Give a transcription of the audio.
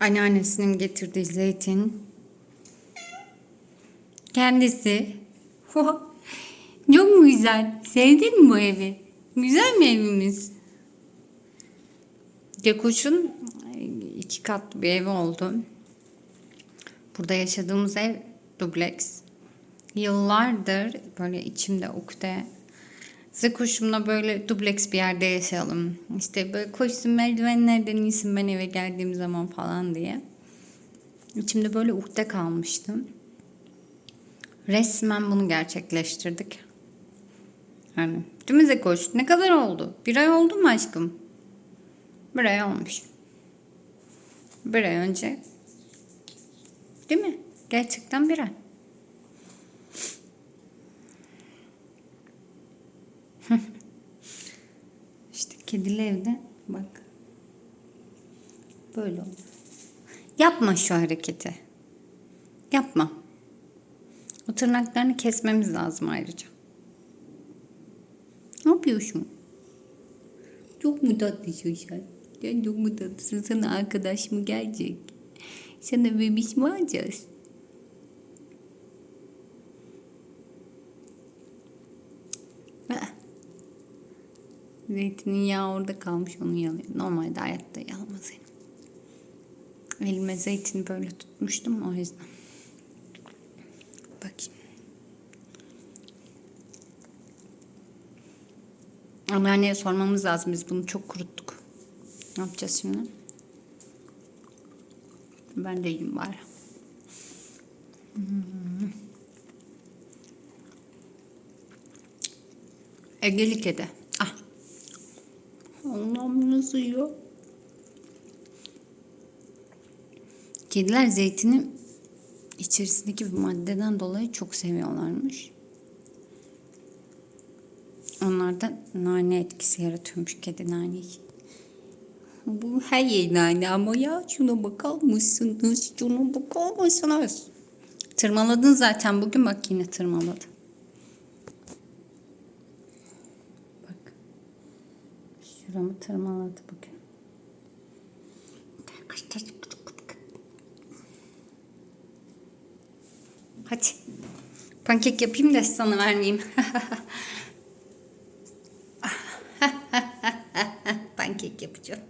Anneannesinin getirdiği zeytin. Kendisi. Çok mu güzel? Sevdin mi bu evi? Güzel mi evimiz? Gekuş'un iki katlı bir evi oldu. Burada yaşadığımız ev dubleks. Yıllardır böyle içimde ukde. Zekuş'umla böyle dubleks bir yerde yaşayalım. İşte böyle koşsun merdivenlerden insin ben eve geldiğim zaman falan diye. İçimde böyle ukde kalmıştım. Resmen bunu gerçekleştirdik. Yani değil mi Zekoş? Ne kadar oldu? Bir ay oldu mu aşkım? Bir ay olmuş. Bir ay önce. Değil mi? Gerçekten bir ay. işte kedili evde bak. Böyle oldu. Yapma şu hareketi. Yapma. O tırnaklarını kesmemiz lazım ayrıca. Ne yapıyorsun? Çok mu tatlısın sen? Sen çok mu tatlısın? Sana arkadaş mı gelecek? Sana bebiş mi alacağız? Zeytinin yağı orada kalmış onu yalıyor. Normalde hayatta yalmaz elim. Elime zeytini böyle tutmuştum o yüzden. Bakayım. Anneanneye sormamız lazım. Biz bunu çok kuruttuk. Ne yapacağız şimdi? Ben de yiyeyim bari. Hmm. Egeli yiyor? Kediler zeytini içerisindeki bir maddeden dolayı çok seviyorlarmış. Onlarda nane etkisi yaratıyormuş kedi naneyi. Bu her yer nane ama ya şuna bakar mısınız? Şuna bakar mısınız? Tırmaladın zaten bugün bak yine tırmaladı. Şuramı tırmaladı bugün. Hadi. Pankek yapayım da sana vermeyeyim. Pankek yapacağım.